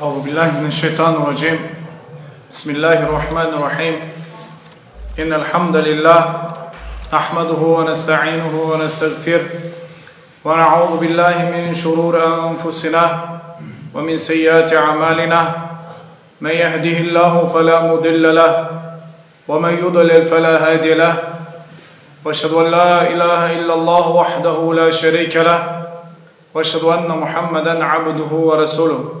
أعوذ بالله من الشيطان الرجيم. بسم الله الرحمن الرحيم. إن الحمد لله نحمده ونستعينه ونستغفره ونعوذ بالله من شرور أنفسنا ومن سيئات أعمالنا. من يهده الله فلا مضل له ومن يضلل فلا هادي له. وأشهد أن لا إله إلا الله وحده لا شريك له. وأشهد أن محمدا عبده ورسوله.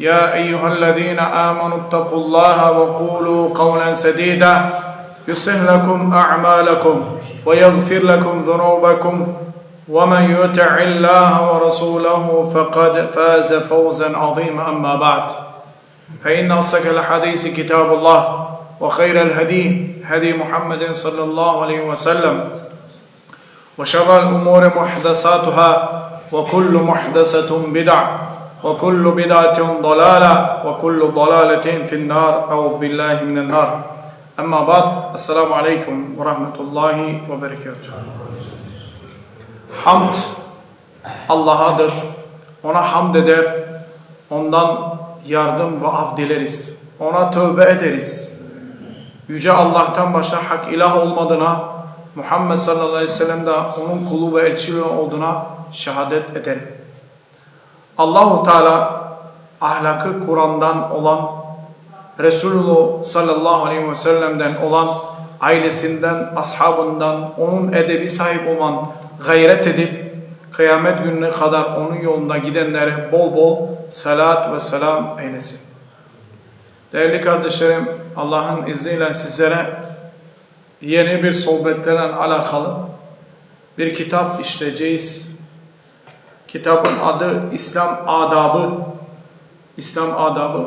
يا أيها الذين آمنوا اتقوا الله وقولوا قولا سديدا. يصلح لكم أعمالكم ويغفر لكم ذنوبكم. ومن يطع الله ورسوله فقد فاز فوزا عظيما. أما بعد فإن أصدق الحديث كتاب الله وخير الهدي هدي محمد صلى الله عليه وسلم. وشر الأمور محدثاتها وكل محدثة بدعة. وكل بدعة ضلالة وكل ضلالة في النار أو بالله من النار أما بعد السلام عليكم ورحمة الله وبركاته Hamd Allah'adır. Ona hamd eder. Ondan yardım ve af dileriz. Ona tövbe ederiz. Yüce Allah'tan başka hak ilah olmadığına, Muhammed sallallahu aleyhi ve sellem de onun kulu ve elçiliği olduğuna şehadet ederim. Allahu Teala ahlakı Kur'an'dan olan, Resulullah sallallahu aleyhi ve sellem'den olan, ailesinden, ashabından, onun edebi sahip olan gayret edip, kıyamet gününe kadar onun yolunda gidenlere bol bol salat ve selam eylesin. Değerli kardeşlerim, Allah'ın izniyle sizlere yeni bir sohbetlerle alakalı bir kitap işleyeceğiz. Kitabın adı İslam Adabı. İslam Adabı.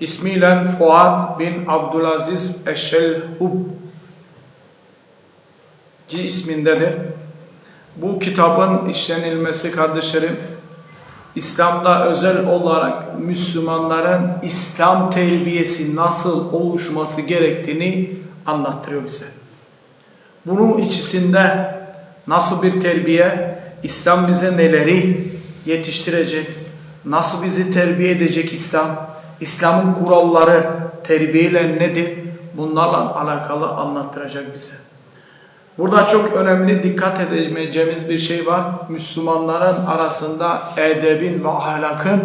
İsmiyle Fuad bin Abdülaziz Eşşelhub ki ismindedir. Bu kitabın işlenilmesi kardeşlerim İslam'da özel olarak Müslümanların İslam terbiyesi nasıl oluşması gerektiğini anlattırıyor bize. Bunun içinde nasıl bir terbiye, İslam bize neleri yetiştirecek, nasıl bizi terbiye edecek İslam, İslam'ın kuralları, terbiyeyle nedir, bunlarla alakalı anlattıracak bize. Burada çok önemli dikkat edeceğimiz bir şey var. Müslümanların arasında edebin ve ahlakın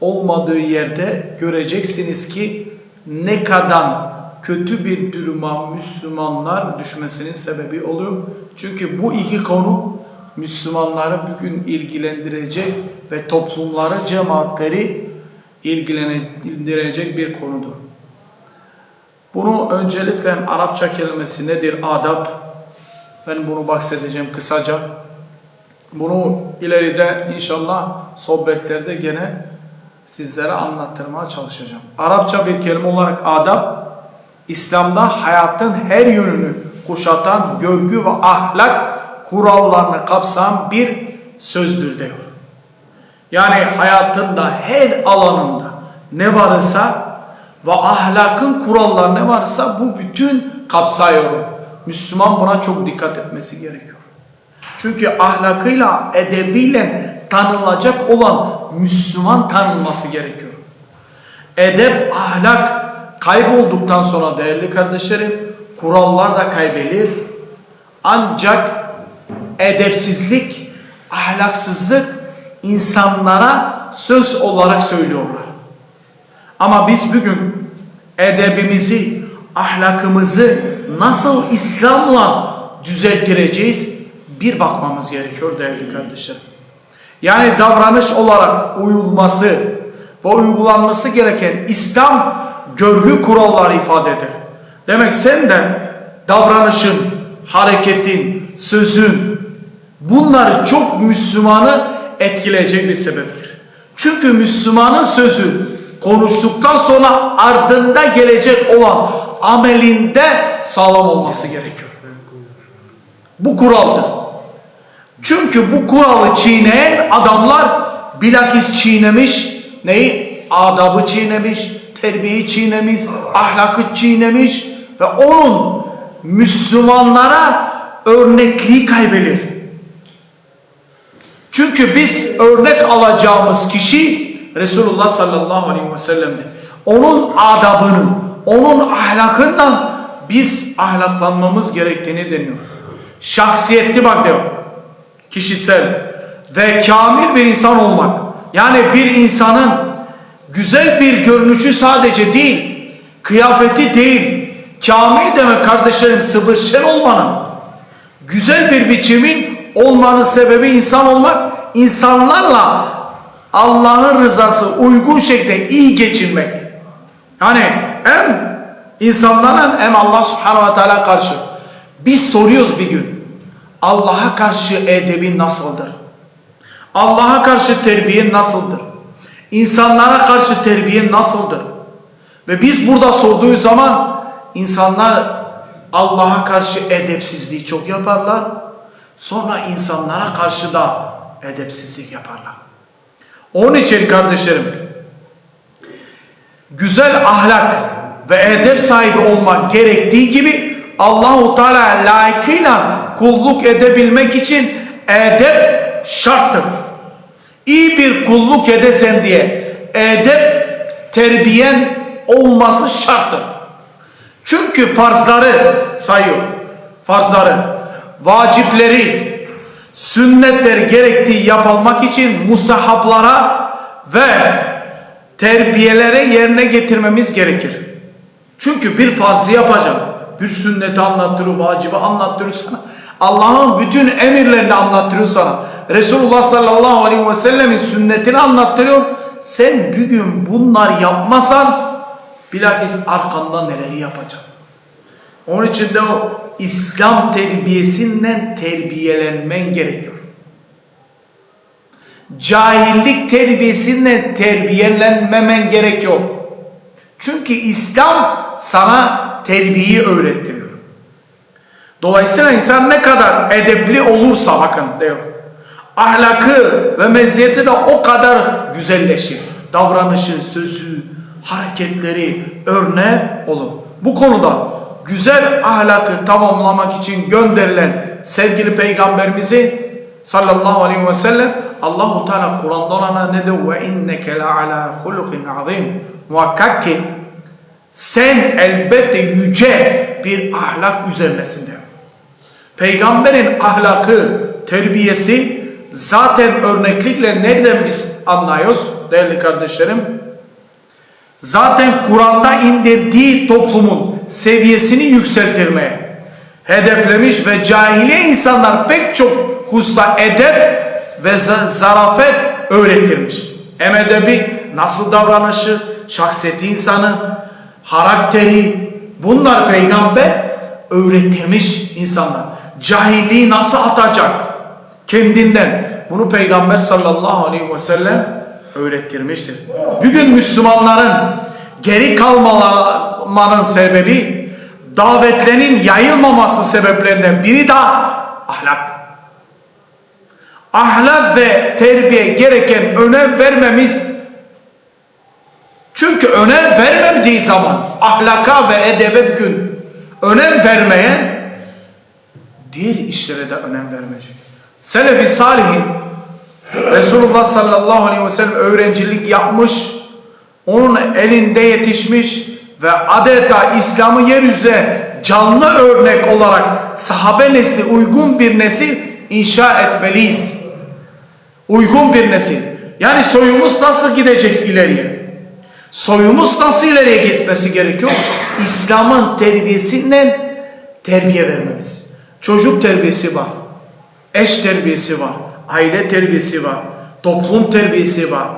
olmadığı yerde göreceksiniz ki ne kadar kötü bir duruma Müslümanlar düşmesinin sebebi oluyor. Çünkü bu iki konu Müslümanları bugün ilgilendirecek ve toplumları, cemaatleri ilgilendirecek bir konudur. Bunu öncelikle Arapça kelimesi nedir? Adab. Ben bunu bahsedeceğim kısaca. Bunu ileride inşallah sohbetlerde gene sizlere anlattırmaya çalışacağım. Arapça bir kelime olarak adab, İslam'da hayatın her yönünü kuşatan görgü ve ahlak kurallarını kapsayan bir sözdür diyor. Yani hayatında her alanında ne varsa ve ahlakın kuralları ne varsa bu bütün kapsıyor. Müslüman buna çok dikkat etmesi gerekiyor. Çünkü ahlakıyla, edebiyle tanınacak olan Müslüman tanınması gerekiyor. Edep, ahlak kaybolduktan sonra değerli kardeşlerim kurallar da kaybelir. Ancak edepsizlik, ahlaksızlık insanlara söz olarak söylüyorlar. Ama biz bugün edebimizi, ahlakımızı nasıl İslam'la düzeltireceğiz bir bakmamız gerekiyor değerli kardeşlerim. Yani davranış olarak uyulması ve uygulanması gereken İslam görgü kuralları ifade eder. Demek sen de davranışın, hareketin, sözün bunları çok Müslümanı etkileyecek bir sebeptir. Çünkü Müslümanın sözü konuştuktan sonra ardında gelecek olan amelinde sağlam olması gerekiyor. Bu kuraldır. Çünkü bu kuralı çiğneyen adamlar bilakis çiğnemiş neyi? Adabı çiğnemiş, terbiyeyi çiğnemiş, ahlakı çiğnemiş ve onun Müslümanlara örnekliği kaybeder. Çünkü biz örnek alacağımız kişi Resulullah sallallahu aleyhi ve sellem'dir. Onun adabını, onun ahlakından biz ahlaklanmamız gerektiğini deniyor. Şahsiyetli bak diyor. Kişisel ve kamil bir insan olmak. Yani bir insanın güzel bir görünüşü sadece değil, kıyafeti değil, kamil demek kardeşlerim sıvı şen olmanın, güzel bir biçimin olmanın sebebi insan olmak, insanlarla Allah'ın rızası uygun şekilde iyi geçinmek. Yani hem insanların hem Allah subhanahu ve teala karşı. Biz soruyoruz bir gün. Allah'a karşı edebin nasıldır? Allah'a karşı terbiyen nasıldır? İnsanlara karşı terbiyen nasıldır? Ve biz burada sorduğu zaman insanlar Allah'a karşı edepsizliği çok yaparlar. Sonra insanlara karşı da edepsizlik yaparlar. Onun için kardeşlerim güzel ahlak ve edep sahibi olmak gerektiği gibi Allahu Teala layıkıyla kulluk edebilmek için edep şarttır. İyi bir kulluk edesen diye edep terbiyen olması şarttır. Çünkü farzları sayıyor. Farzları, vacipleri, sünnetler gerektiği yapılmak için mustahaplara ve terbiyelere yerine getirmemiz gerekir. Çünkü bir farzı yapacağım. Bir sünneti anlattırıyor, vacibi anlattırıyor sana. Allah'ın bütün emirlerini anlattırıyor sana. Resulullah sallallahu aleyhi ve sellemin sünnetini anlattırıyor. Sen bir gün bunlar yapmasan bilakis arkanda neleri yapacaksın. Onun için de o İslam terbiyesinden terbiyelenmen gerekiyor. Cahillik terbiyesinden terbiyelenmemen gerekiyor. Çünkü İslam sana terbiyeyi öğrettiriyor. Dolayısıyla insan ne kadar edepli olursa bakın diyor. Ahlakı ve meziyeti de o kadar güzelleşir. Davranışı, sözü, hareketleri örneği olur. Bu konuda güzel ahlakı tamamlamak için gönderilen sevgili peygamberimizi sallallahu aleyhi ve sellem Allahu Teala Kur'an'da ona ne diyor? Ve inneke la ala hulukin azim. Muhakkak ki sen elbette yüce bir ahlak üzerindesin diyor. Peygamberin ahlakı, terbiyesi zaten örneklikle nereden biz anlıyoruz değerli kardeşlerim? Zaten Kur'an'da indirdiği toplumun seviyesini yükseltirmeye hedeflemiş ve cahiliye insanlar pek çok hususta edep ve zarafet öğretilmiş. Hem edebi, nasıl davranışı, şahsiyeti insanı, karakteri bunlar peygamber öğretilmiş insanlar. Cahilliği nasıl atacak kendinden bunu peygamber sallallahu aleyhi ve sellem öğrettirmiştir. Bugün Müslümanların geri kalmalarının sebebi davetlerin yayılmaması sebeplerinden biri de ahlak. Ahlak ve terbiye gereken önem vermemiz çünkü önem vermediği zaman ahlaka ve edebe bugün önem vermeyen diğer işlere de önem vermeyecek. Selefi salihin Resulullah sallallahu aleyhi ve sellem öğrencilik yapmış, onun elinde yetişmiş ve adeta İslam'ı yeryüzüne canlı örnek olarak sahabe nesli uygun bir nesil inşa etmeliyiz. Uygun bir nesil. Yani soyumuz nasıl gidecek ileriye? Soyumuz nasıl ileriye gitmesi gerekiyor? İslam'ın terbiyesinden terbiye vermemiz. Çocuk terbiyesi var. Eş terbiyesi var. Aile terbiyesi var. Toplum terbiyesi var.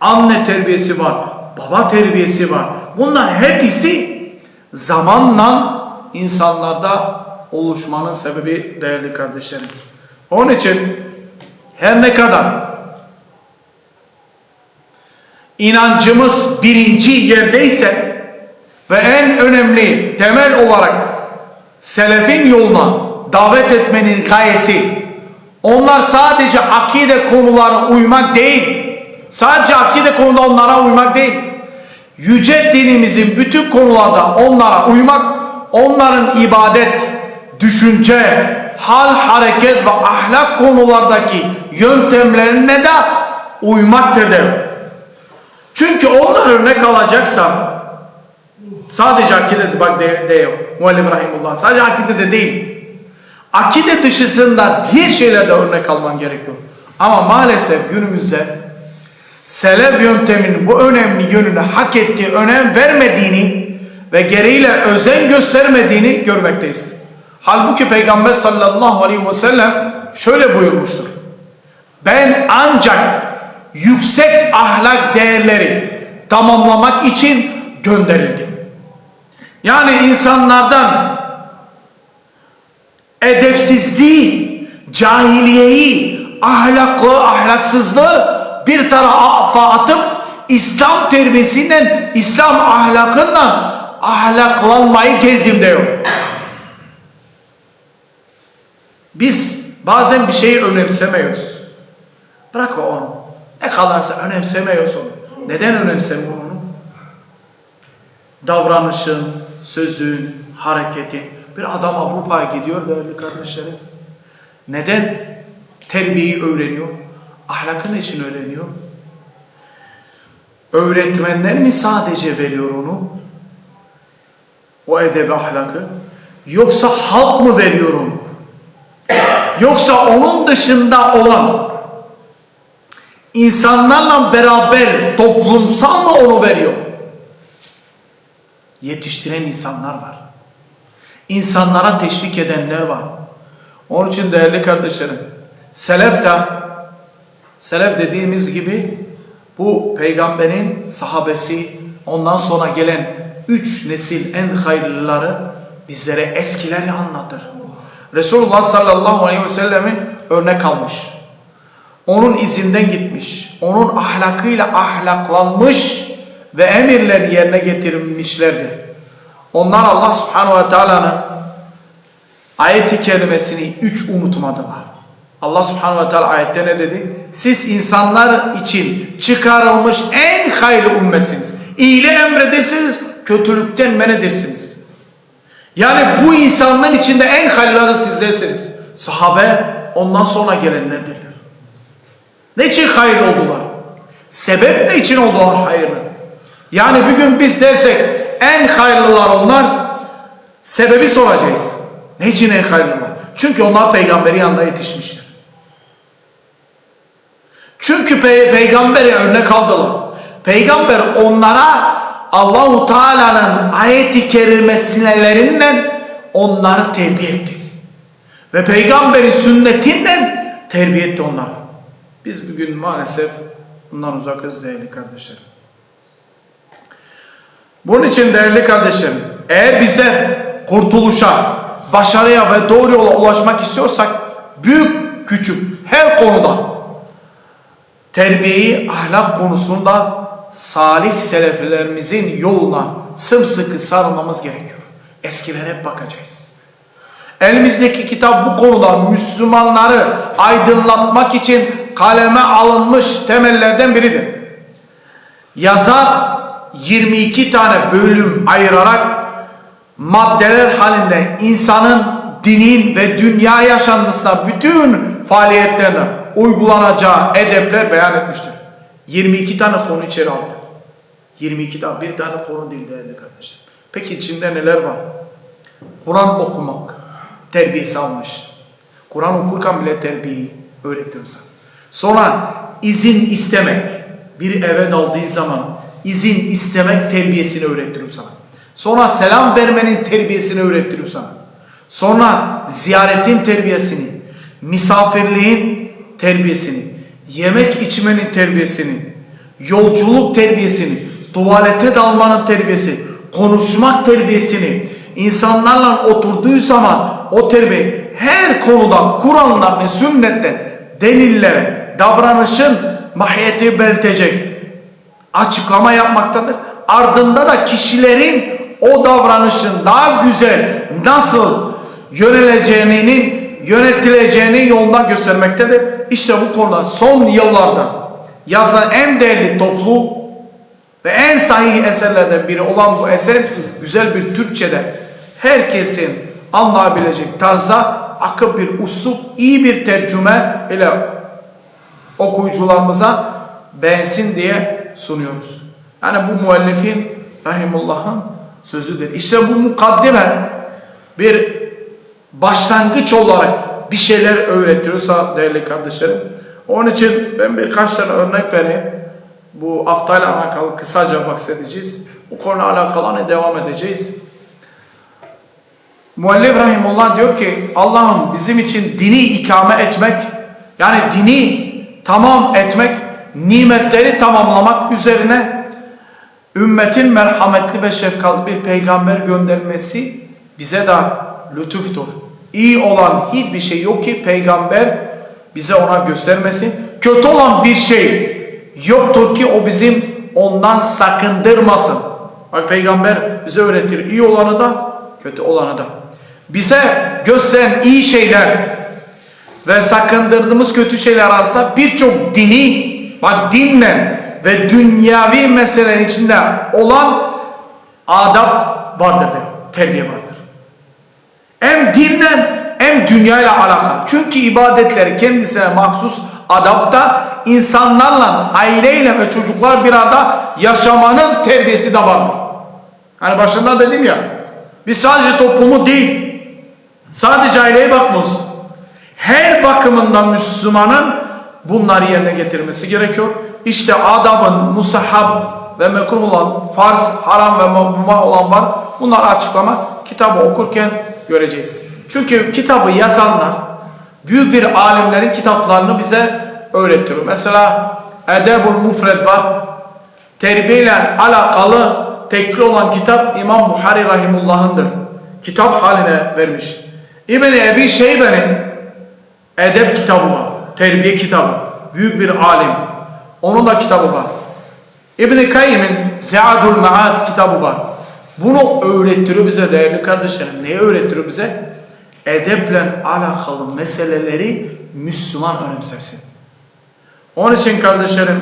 Anne terbiyesi var. Baba terbiyesi var. Bunlar hepsi zamanla insanlarda oluşmanın sebebi değerli kardeşlerim. Onun için her ne kadar inancımız birinci yerdeyse ve en önemli temel olarak selefin yoluna davet etmenin gayesi onlar sadece akide konularına uymak değil sadece akide konuda onlara uymak değil yüce dinimizin bütün konularda onlara uymak onların ibadet, düşünce, hal, hareket ve ahlak konulardaki yöntemlerine de uymaktır der. Çünkü onlar örnek alacaksa sadece akide bak de, de Muallim Rahimullah sadece akide de değil. Akide dışısında diğer şeylerde örnek alman gerekiyor. Ama maalesef günümüzde selef yönteminin bu önemli yönüne hak ettiği önem vermediğini ve gereğiyle özen göstermediğini görmekteyiz. Halbuki Peygamber sallallahu aleyhi ve sellem şöyle buyurmuştur. Ben ancak yüksek ahlak değerleri tamamlamak için gönderildim. Yani insanlardan edepsizliği, cahiliyeyi, ahlaklı, ahlaksızlığı bir tarafa atıp İslam terbiyesinden, İslam ahlakından ahlaklanmayı geldim diyor. Biz bazen bir şeyi önemsemiyoruz. Bırak onu. Ne kadarsa önemsemiyorsun. Neden önemsemiyorsun onu? Davranışın, sözün, hareketin. Bir adam Avrupa'ya gidiyor değerli kardeşlerim. Neden terbiyeyi öğreniyor? Ahlakın için öğreniyor. Öğretmenler mi sadece veriyor onu? O edebi ahlakı. Yoksa halk mı veriyor onu? Yoksa onun dışında olan insanlarla beraber toplumsal mı onu veriyor? Yetiştiren insanlar var. İnsanlara teşvik edenler var. Onun için değerli kardeşlerim, selef de, selef dediğimiz gibi bu peygamberin sahabesi, ondan sonra gelen üç nesil en hayırlıları bizlere eskileri anlatır. Resulullah sallallahu aleyhi ve sellemi örnek almış. Onun izinden gitmiş. Onun ahlakıyla ahlaklanmış ve emirleri yerine getirmişlerdi. Onlar Allah subhanahu ve teala'nın ayeti kelimesini üç unutmadılar. Allah subhanahu ve teala ayette ne dedi? Siz insanlar için çıkarılmış en hayırlı ümmetsiniz. İyiliği emredersiniz, kötülükten men edersiniz. Yani bu insanların içinde en hayırları sizlersiniz. Sahabe ondan sonra gelenlerdir. Ne için hayırlı oldular? Sebep ne için oldular hayırlı? Yani bugün biz dersek en hayırlılar onlar sebebi soracağız. Ne için en hayırlılar? Çünkü onlar peygamberi yanında yetişmişler. Çünkü pe peygamberi örnek aldılar. Peygamber onlara Allahu Teala'nın ayeti kerimesinelerinden onları terbiye etti. Ve peygamberin sünnetinden terbiye etti onları. Biz bugün maalesef bundan uzakız değerli kardeşlerim. Bunun için değerli kardeşlerim, eğer bize kurtuluşa, başarıya ve doğru yola ulaşmak istiyorsak büyük küçük her konuda terbiyeyi ahlak konusunda salih seleflerimizin yoluna sımsıkı sarılmamız gerekiyor. Eskilere hep bakacağız. Elimizdeki kitap bu konuda Müslümanları aydınlatmak için kaleme alınmış temellerden biridir. Yazar 22 tane bölüm ayırarak maddeler halinde insanın dinin ve dünya yaşantısına bütün faaliyetlerine uygulanacağı edepler beyan etmiştir. 22 tane konu içeri aldı. 22 tane bir tane konu değil değerli kardeşler. Peki içinde neler var? Kur'an okumak terbiyesi almış. Kur'an okurken bile terbiyeyi öğretiyorsa. Sonra izin istemek. Bir eve daldığı zaman izin istemek terbiyesini öğretiyor sana. Sonra selam vermenin terbiyesini öğretiyor sana. Sonra ziyaretin terbiyesini, misafirliğin terbiyesini, yemek içmenin terbiyesini, yolculuk terbiyesini, tuvalete dalmanın terbiyesi, konuşmak terbiyesini, insanlarla oturduğu zaman o terbiye her konuda Kur'an'dan ve sünnetten delillere, davranışın mahiyeti belirtecek açıklama yapmaktadır. Ardında da kişilerin o davranışın daha güzel nasıl yöneleceğinin, yönetileceğini yolunda göstermektedir. İşte bu konuda son yıllarda yazan en değerli toplu ve en sahih eserlerden biri olan bu eser güzel bir Türkçe'de herkesin anlayabilecek tarzda akıl bir usul, iyi bir tercüme ile okuyucularımıza beğensin diye sunuyoruz. Yani bu müellifin Rahimullah'ın sözüdür. İşte bu mukaddime bir başlangıç olarak bir şeyler öğretiyorsa değerli kardeşlerim. Onun için ben birkaç tane örnek vereyim. Bu haftayla alakalı kısaca bahsedeceğiz. Bu konuyla alakalı hani devam edeceğiz. Muallif Rahimullah diyor ki Allah'ım bizim için dini ikame etmek yani dini tamam etmek nimetleri tamamlamak üzerine ümmetin merhametli ve şefkatli bir peygamber göndermesi bize de lütuftur. İyi olan hiçbir şey yok ki peygamber bize ona göstermesin. Kötü olan bir şey yoktur ki o bizim ondan sakındırmasın. Bak peygamber bize öğretir iyi olanı da kötü olanı da. Bize gösteren iyi şeyler ve sakındırdığımız kötü şeyler arasında birçok dini bak dinle ve dünyavi meselelerin içinde olan adab vardır diyor. Terbiye vardır. Hem dinle hem dünyayla alakalı. Çünkü ibadetleri kendisine mahsus adapta insanlarla, aileyle ve çocuklar bir arada yaşamanın terbiyesi de vardır. Hani başında dedim ya, biz sadece toplumu değil, sadece aileye bakmıyoruz. Her bakımından Müslümanın bunları yerine getirmesi gerekiyor. İşte adamın musahhab ve mekruh olan, farz, haram ve mubah olan var. Bunları açıklama kitabı okurken göreceğiz. Çünkü kitabı yazanlar büyük bir alimlerin kitaplarını bize öğretiyor. Mesela Edebul Mufred var. Terbiyeyle alakalı tekli olan kitap İmam Buhari Rahimullah'ındır. Kitap haline vermiş. İbni Ebi Şeybe'nin edep kitabı var. Terbiye kitabı. Büyük bir alim. Onun da kitabı var. İbn-i Kayyim'in Zeadul Ma'ad kitabı var. Bunu öğretiyor bize değerli kardeşlerim. Neyi öğretiyor bize? Edeple alakalı meseleleri Müslüman önemsersin. Onun için kardeşlerim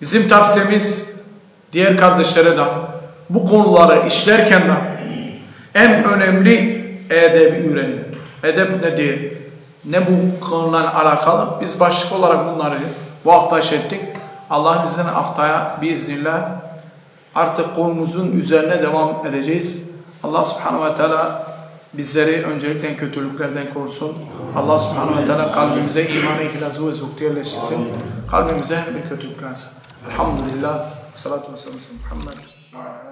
bizim tavsiyemiz diğer kardeşlere de bu konuları işlerken de en önemli edebi öğrenin. Edep nedir? Ne bu konularla alakalı? Biz başlık olarak bunları bu hafta işlettik. Allah'ın izniyle haftaya biiznillah artık konumuzun üzerine devam edeceğiz. Allah subhanahu ve teala bizleri öncelikle kötülüklerden korusun. Allah subhanahu ve teala kalbimize imanı, ihlası ve zuhdu yerleştirsin. Kalbimize bir kötülük versin. Elhamdülillah. Salatu ve selamu Muhammed.